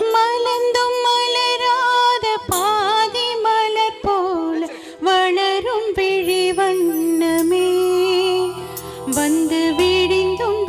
மலந்தும் மலராத பாதி மலர் போல வளரும் விழி வண்ணமே. வந்து விழிந்தும்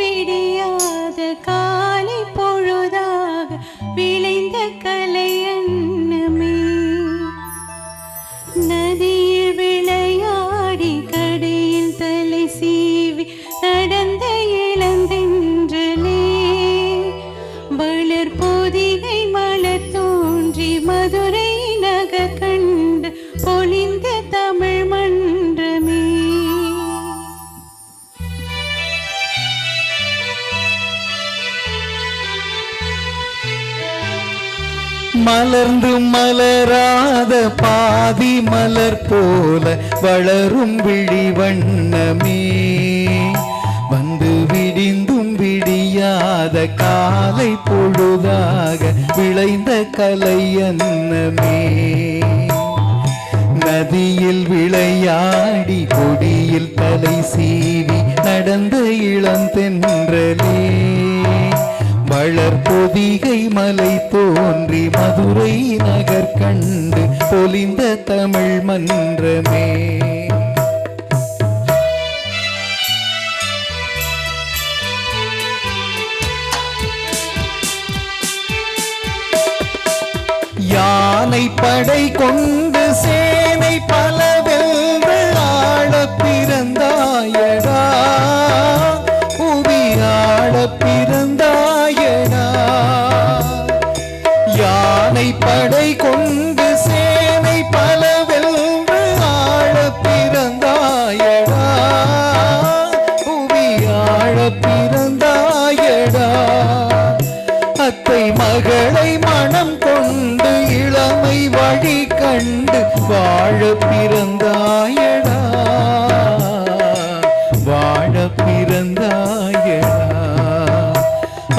மலர்ந்து மலராத பாதி மலர் போல வளரும் விழி வண்ணமே. வந்து விடிந்தும் விடியாத காலை பொழுதாக விளைந்த கலை அன்னமே நதியில் விளையாடி கொடியில் தலை சீவி நடந்த இளந்தென்றலே வளர் பொதிகை மலை தோன்றி மதுரை நகர் கண்டு பொலிந்த தமிழ் மன்றமே. யானை படை கொண்டு சேனை பல வென்று பிறந்தாயடா. புவி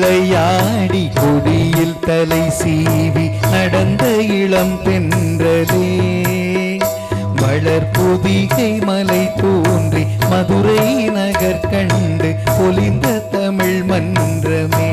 விளையாடி கொடியில் தலை சீவி நடந்த இளம் பெண்களே வளர் புதிகை மலை தோன்றி மதுரை நகர் கண்டு பொலிந்த தமிழ் மன்றமே.